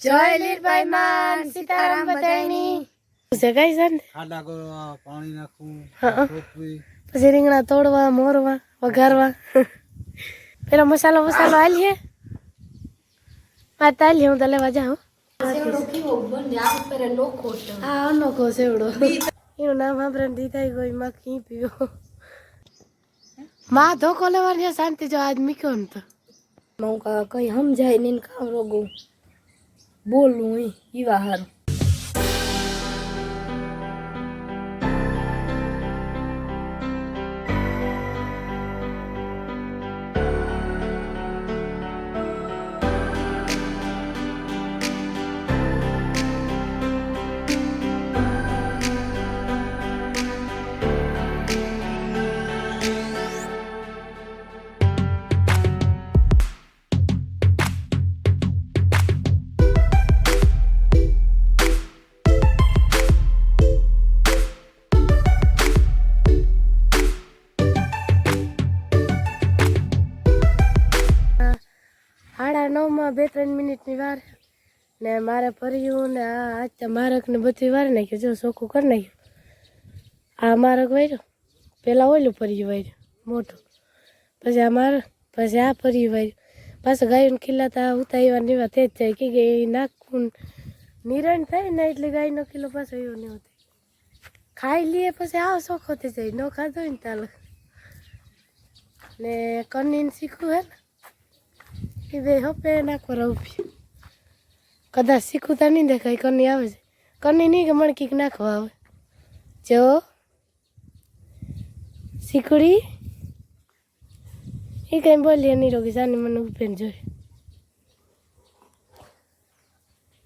જય લીરભાઈ માન સીતારામ બધાની છે છે ને ખાડા કરવા પાણી નાખવું પછી રીંગણા તોડવા મોરવા વઘારવા. પેલો મસાલો મસાલો આલીએ વાત આલીએ હું તો લેવા જાઉં. હા અનોખો સેવડો. એનું નામ આપણે દીધા કોઈ માં કી પીવો. માં ધોકો લેવાની શાંતિ જો આજ મીક્યો ને તો. મૌકા કઈ સમજાય ને કામ રોગો. બોલવું ઈ ઈવા સાડા નવમાં બે ત્રણ મિનિટની વાર ને મારે ફર્યું ને આ આજ તો મારક ને બધું વાર નાખ્યું. જો ચોખ્ખું કરી નાખ્યું. આ મારક વાર્યો પેલા ઓલું ફર્યું વાર્યું મોટું. પછી આ મારક પછી આ ફર્યું વાર્યું પાછું ગાયું ખીલાતા ઉતાર્યા નીવા તે જ થાય કે એ નાખવું નિરણ થાય ને એટલે ગાયનો કિલો પાછો એવો નહીં થાય. ખાઈ લઈએ પછી આવો ચોખ્ખો થઈ જાય. ન ખાધો ને તાલ. ને કનીને શીખવું હે ને? એ બે હપે નાખો રવપી કદાચ શીખું તો નહીં દેખાય કની આવે છે. કની નહીં કે મણકી નાખવા આવે. જો, શીખડી. એ કઈ બોલીએ નહીં રોકી જાની મને ઉપેન જોઈ.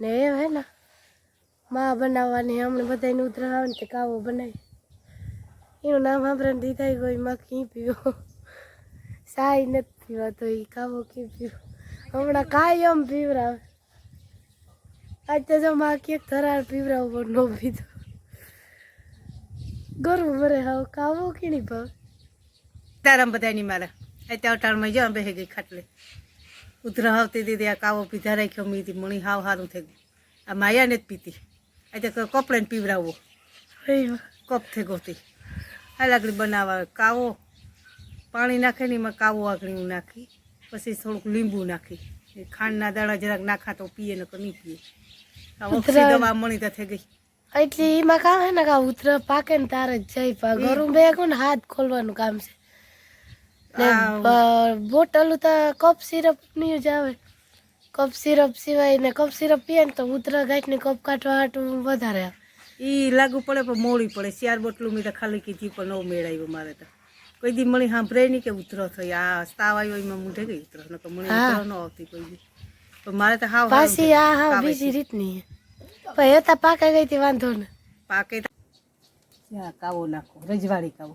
ને એ હે ને, મા બનાવવાની, હમણાં બધાને ઉતરા આવે ને તે કાવો બનાવી. એનું નામ સાંભળીને દીધા કોઈ મા કી પીવો. સાઈ નથી પીવાતો એ કાવો કી પીવો. હમણાં કાયમ પીવરાવે. આજ જો માં કેક થરાર પીવરાવ પણ નો પીધો. ગરમ ભરે હાવ કાવો કીણી ભાવ? તારામ બધાની મારે. અત્યારે અટાણમાં જ્યાં બેસી ગઈ ખાટલે. ઉધરા આવતી દીધી આ કાવો પીધા રાખ્યો મીધી મણી હાવ સારું થઈ ગયું. આ માયાને જ પીતી અત્યારે કપડાને પીવરાવો. કપ થઈ ગોતી આ લાકડી બનાવવા કાવો. પાણી નાખે ને એમાં કાવો આગળ હું નાખી. પછી થોડુંક લીંબુ નાખી. ખાંડ ખાંડના દાણા જરાક નાખા તો પીએ ને નહીં પીએ. આ દવા મળી તો થઈ ગઈ. એટલે એમાં કામ હે ને કા ઉતર પાકે ને તારે જ જાય પા. ગરમ બે ને હાથ ખોલવાનું કામ છે. ને બોટલ તો કપ સિરપની જ આવે. કપ સિરપ સિવાય ને કપ સિરપ પીએ ને તો ઉતરા ગાંઠની કપ કાઢવા હાટું વધારે આવે. ઈ લાગુ પડે પણ મોડી પડે. ચાર બોટલું મેં તો ખાલી કીધી પણ ન મેળાયું મારે તો. કોઈ દી મળી સાંભળે નહીં કે ઉતરો થઈ આ તાવ આવ્યો એમાં મૂઢે ગઈ ઉતરો. નકર મને. ઉતરો ન આવતી કોઈ દી. પણ મારે તો હાવ પાછી આ હાવ બીજી રીતની. પણ એ તો પાકે ગઈ તે વાંધો ને. પાકે હા ત્યાં કાવો નાખો રજવાડી કાવો.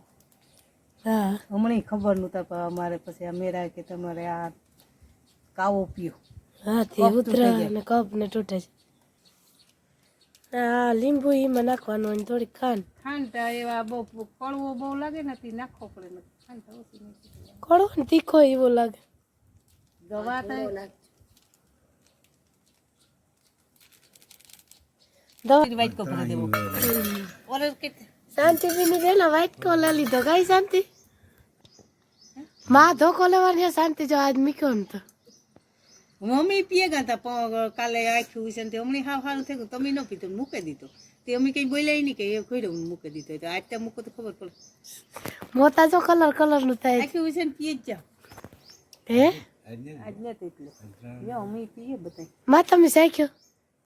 હા. હમણાં ખબર નહોતા પણ અમારે પછી આ મેરા કે તમારે આ કાવો પીઓ. હા તે કપ ઉતરા ને કપ ને તૂટે છે હા લીંબુ એમાં નાખવાનું અને થોડીક ખાંડ. ખાંડ એવા બહુ કડવો બહુ લાગે ને તે નાખવો પડે ખાંડ ઓછી નાખી કડવો ને તીખો એવો લાગે. દવા તો વાઈટ કપડે દેવો ઓરે શાંતિ ને કો લઈ લીધો. કઈ શાંતિ? માં ધોકો લેવાની શાંતિ જો આજ મીક્યો ને તો. મમ્મી પીએ ગયા હતા કાલે આખ્યું છે ને તે હમણાં હાવ સારું થયું તમે ન પીતો મૂકી દીધો. તે અમે કઈ બોલ્યા નહીં કે એ હું મૂકી દીધો તો. આજ ત્યાં મૂકો તો ખબર પડે. મોતા જો કલર કલરનું થાય. આખ્યું છે ને પીએ જ જાઓ હે? આજ નથી એટલે અમે પીએ બધા માં તમે શીખ્યો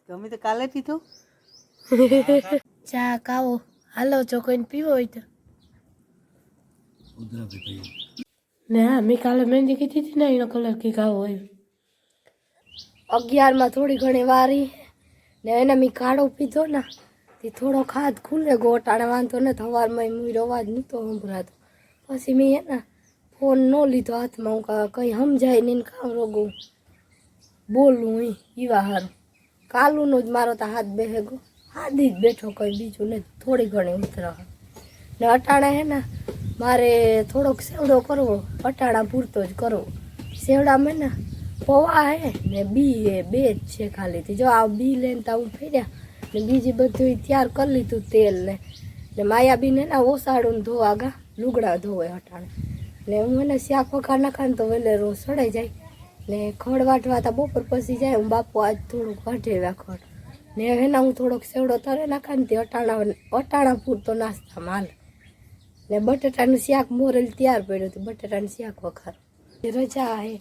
તમે તો કાલે પીધો. ચા કાવો. હાલો જો કોઈને પીવો હોય તો. ને હા મેં કાલે મહેંદી કીધી હતી ને એનો કલર કી કાવો હોય અગિયારમાં થોડી ઘણી વારી ને એને મેં કાળો પીધો ને, તે થોડો ખાધ ખુલે, ગોટાણે વાંધો ને સવારમાં મુઈ અવાજ નહોતો સંભળાતો. પછી મેં હે ફોન ન લીધો હાથમાં, હું કંઈ સમજાય નહીં કામ રોગું? બોલું હું એવા હારું. કાલુનો જ મારો તો હાથ બેહે ગયો હાદી જ બેઠો કંઈ બીજું ને થોડી ઘણી ઉતરા ને અટાણે હે ને, મારે થોડોક સેવડો કરવો, અટાણા પૂરતો જ કરવો. સેવડામાં ને પૌવા હે ને બી હે બે જ છે ખાલીથી જો આ બી લઈને તા હું ફેર્યા. ને બીજી બધું તૈયાર કરી લીધું તેલ ને ને માયાબીન ને ઓસાડું ને ધોવા ગા. લુગડા ધોવે હટાણે. ને હું એને શાક વખાર નાખાને તો વેલે રોજ સડાઈ જાય. ને ખડ વાટવા તા બપોર પછી જાય. હું બાપુ આજ થોડુંક વાઢેવ્યા ખડ ને એના હું થોડોક સેવડો તરે નાખાને તે અટાણા અટાણા પૂરતો નાસ્તા માલ. ને બટેટાનું શાક મોરેલ તૈયાર પડ્યું હતું. બટેટાનું શાક વખાર રજા હે.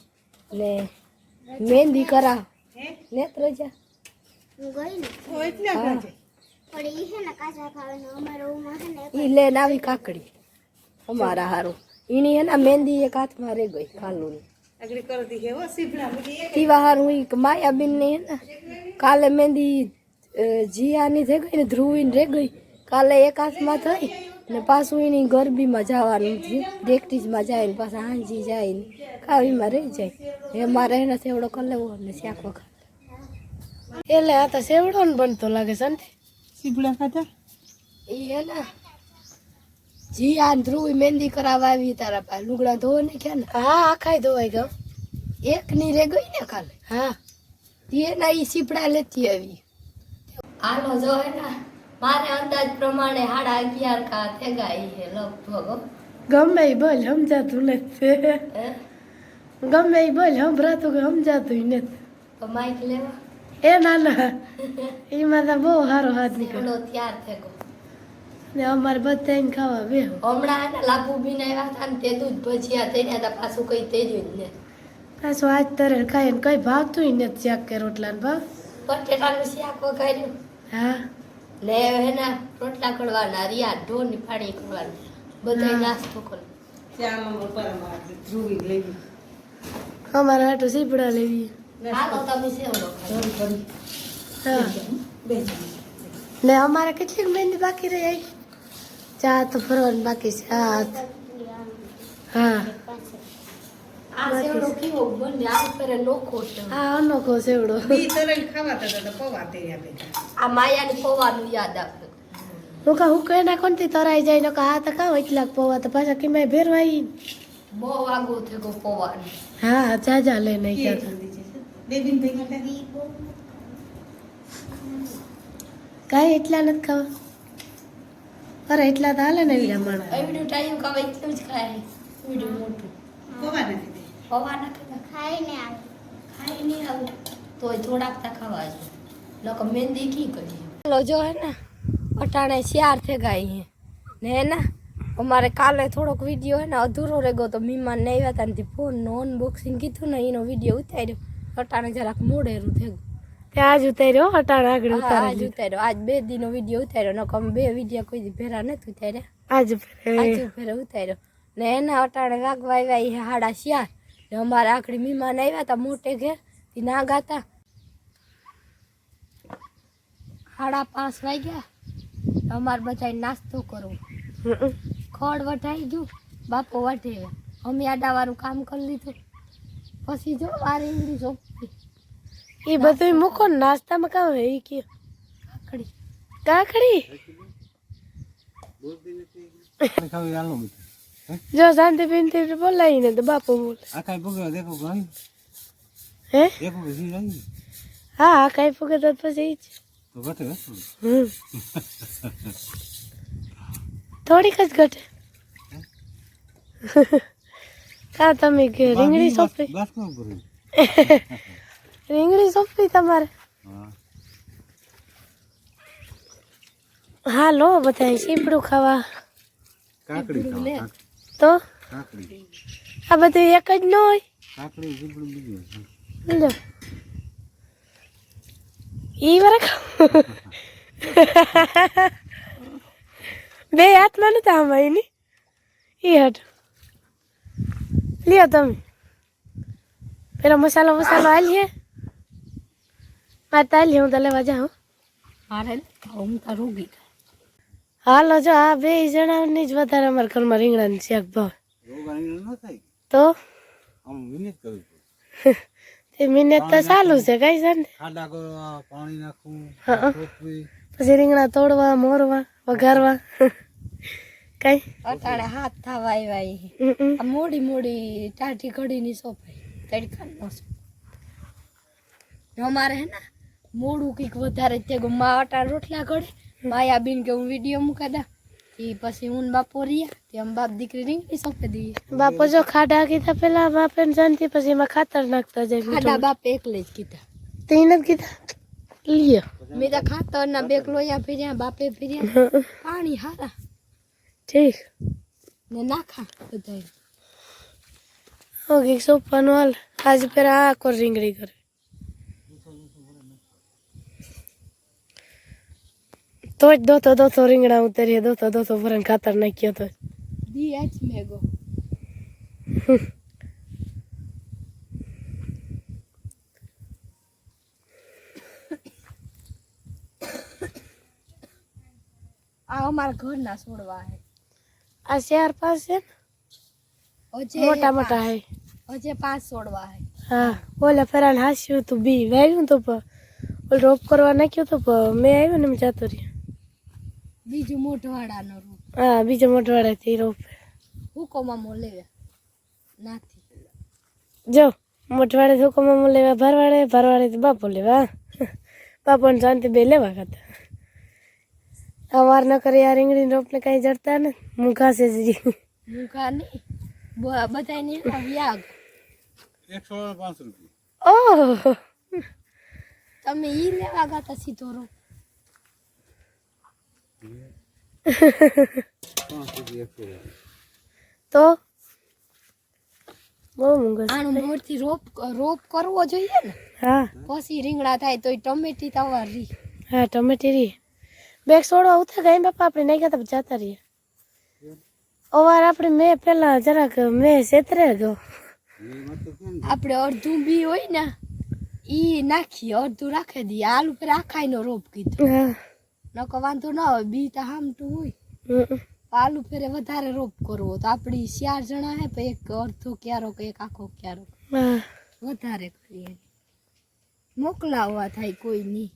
ને મહેંદી કરાવ નેત રજા ઓ એટલે આપણે છે. ઈ લેન આવી કાકડી. અમારા હારું. ઈની હે મહેંદી એક હાથમાં રહી ગઈ કાલું તીવા હારું ઈ માયાબીનની કાલે મહેંદી જીયાની થઈ ગઈ ને ધ્રુવીની રહી ગઈ કાલે એક હાથમાં થઈ. ને પાછું એની ગરબીમાં જવાનું છે પ્રેક્ટિસમાં જાય ને પાછા હાંજી જાય ને કાવીમાં રહી જાય. એ મારે એને સેવડો કરી લેવો ને શાક વખત. એટલે આ તો સેવડો ને બનતો લાગે છે ને. સીગડા ખાતા એ ને જી આ ધ્રુવી મહેંદી કરાવવા આવી તારા પાસે. લુગડા ધોવા ને ક્યાં ને. હા આખાય ધોવાઈ ગયો. એક ની રે ગઈ ને કાલે હા. એના એ સીપડા લેતી આવી. આનો જો હે ને મારે અંદાજ પ્રમાણે સાડા અગિયાર કા થેગા ઈ હે લગભગ ગમે ઈ બોલ સમજાતું નથી. ગમે ઈ બોલ સંભળાતું કે સમજાતું નથી. તો માઇક લેવા. એ ના ના એમાં તો બહુ સારો હાથ નીકળ્યો ત્યાર થેગો ને અમારે બધા ખાવા બે હમણાં લાભુ બીન આવ્યા હતા ને તે દૂધ ભજીયા થઈ હતા પાછું કઈ થઈ જ ને પાછું આજ તરે ખાઈ ને કઈ ભાવતું નથી શાક કે રોટલા ને ભાવ. બટેટાનું શાક વઘાર્યું. હા. ને એના રોટલા કરવાના રિયા ઢોરની ફાડી કરવાની બધા નાસ્તો કરો. અમારે હાટું સીપડા લેવી ને અમારે કેટલીક મહેંદી બાકી રહી આવી ચા તો ફરવાની બાકી છે હા. હા આ છે. અનોખો સેવડો. આ માયાની પૌવાનું યાદ આવે હું કા હું કઈ નાખો ને તરાઈ જાય? ને હા તો કાં એટલા પૌવા તો પાછા કિમાય ભેરવાઈ? બહુ આગું થઈ ગયું પૌવાનું. હા જાજા કાંઈ એટલા નથી ખાવા? અરે એટલા તો હાલે ને એવડા માણસ એવડું ટાઈમ ખાવા એટલું જ ખાય. એવડું મોટું. પવા નથી. દે નથી ખાઈને આવે. આવું. તોય થોડાક તા ખાવા છે. લોકો મહેંદી કી કરી લો જો હે ને અટાણે શિયાર થઈ ગઈ હે. ને હે ને અમારે કાલે થોડોક વીડિયો હે ને અધૂરો રહી ગયો તો મહેમાન ને આવ્યા હતા ને ફોનનું અનબોક્સિંગ કીધું ને એનો વીડિયો ઉતાર્યો. અટાણે જરાક મોડેરું થઈ ગયું ત્યાં આજ ઉતાર્યો અટાણે આગળ આજ ઉતાર્યો. આજ બે દિનો વીડિયો ઉતાર્યો. નકો અમે બે વીડિયો કોઈ ભેરા નથી ઉતાર્યા. આજ આજે ફેરે ઉતાર્યો. ને એના અટાણે વાગવા આવ્યા એ હાડા શિયાર ને અમારા આખડી મહેમાન આવ્યા હતા મોટે ઘેર તે ના ગાતા. સાડા પાંચ વાગ્યા. અમારે બધા નાસ્તો કરવો. ખડ વટાઈ ગયું બાપો વટે અમે આડાવાળું કામ કરી લીધું. પછી જો મારે ઇંગ્લિશ સોંપી એ બધું મૂકો ને નાસ્તામાં કામ એ કે કાકડી. કાકડી? ખાવી શાંતિ મીઠું જો ને તો બાપુ બોલે. આખા કાંઈ દેખો ગાઈ હે? દેખો પછી જાય હા આખા ફૂગે તો પછી જ. તો ઘટે. થોડીક જ ઘટે. કા તમે કે રીંગણી સોંપી? રીંગણી સોંપી તમારે? હા. લો બધા સીપડું ખાવા. કાકડી. કાક- તો? આ બધું એક જ ન હોય? લો ઈ વરખ બે હાથમાં નતા આમાં ની? ઈ હટ. લ્યો તમે. પેલો મસાલો મસાલો આલીએ મારે તાલી હું તલે વાજા હું મારે હું તારું રોગી હાલો જો આ બે જણાની જ વધારે અમારા ઘરમાં રીંગણાની શાક ભાવ રીંગણા ન થાય તો? તે મિનિટ તો ચાલુ છે કઈ છે ને? પછી રીંગણા તોડવા મોરવા વઘારવા. કઈ? અટાણે હાથ થવા આવ્યા મોડી મોડી ટાઢી ઘડીની સોપાઈ. તડકા નો અમારે હે ને મોડું કંઈક વધારે તે મા અટાણ રોટલા ઘડે માયાબીન કે હું વીડિયો મૂકા દા. એ પછી હું બાપો રહ્યા તે આમ બાપ દીકરી રીંગણી સોંપી દઈએ. બાપો જો ખાડા કીધા પેલા બાપે જાણતી પછી એમાં ખાતર નાખતા જાય ખાડા બાપે એકલે જ કીધા. તે નથી કીધા? લ્યો. મેં તો ખાતર ના બેગ લોયા ફેર્યા બાપે ફેર્યા. પાણી હારા. ઠીક. ને નાખા બધા ઓકે સોપાનું હાલ. આજે પેલા આ કોર રીંગણી કરે. તો જ દોતો દોતો રીંગણા ઉતરીએ દોતો દોતો ભરણ ખાતર નાખ્યો તો દી આજ મેગો આ અમારા ઘરના છોડવા હે આ ને? હજે મોટા મોટા હે હજે પાંચ છોડવા હે હા ઓલા ફેરાને હાસ્યું તું બી વાવ્યું તો ઓલ રોપ કરવા નાખ્યું તો પ મેં આવ્યું ને એમ જતો રહ્યો બીજું મોઢવાડાનો રોપ. હા બીજો મોઢવાડાથી રોપ. હુકોમાં મોલે નાથી. જો મોઢવાડે હુકોમાં મો લેવા ભરવાડે ભરવાડે બાપો લેવા બાપો ને શાંતિ બે લેવા ખાતા અવાર વાર ન કરે આ રીંગણી રોપને કાંઈ જડતા ને. મુખા છે જ મુખા નહીં બધા ને વ્યાગ. એકસો પાંચ રૂપિયા. ઓહ. તમે ઈ લેવા ગાતા સીધો રો પાંચ રૂપિયા એકસો તો? બહુ મૂંગો છે. મોરથી રોપ રોપ કરવો જોઈએ ને? હા. પછી રીંગણા થાય તો ટમેટી તવા રી હા ટમેટી રી બેગ છોડવા ઉતા ગઈ બાપા આપણે નહીં ગયા તા જતા રહીએ. અવાર આપણે મેં પેલા જરાક મેં છેતરે ગયો. આપણે અડધું બી હોય ને ઈ નાખી અડધું રાખે દઈએ. આલુ પર આખાઈનો રોપ કીધો. હા. નકો વાંધો ના હોય બી તો હામટું હોય. હમ. આલુ ફેરે વધારે રોપ કરવો તો આપણી ચાર જણા હે પછી એક અડધો ક્યારો કે એક આખો ક્યારો. વધારે કરીએ. મોકલાવવા થાય કોઈ નહીં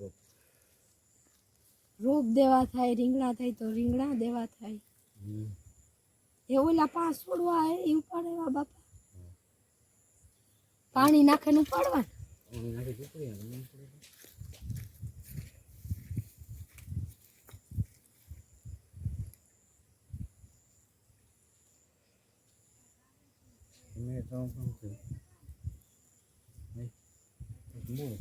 તો. રોપ દેવા થાય રીંગણા થાય તો રીંગણા દેવા થાય. એ ઓલા પાંચ છોડવા એ ઉપાડેવા બાપા. પાણી નાખીને મેં નાખી આવે, નહીં પડે તો. મેં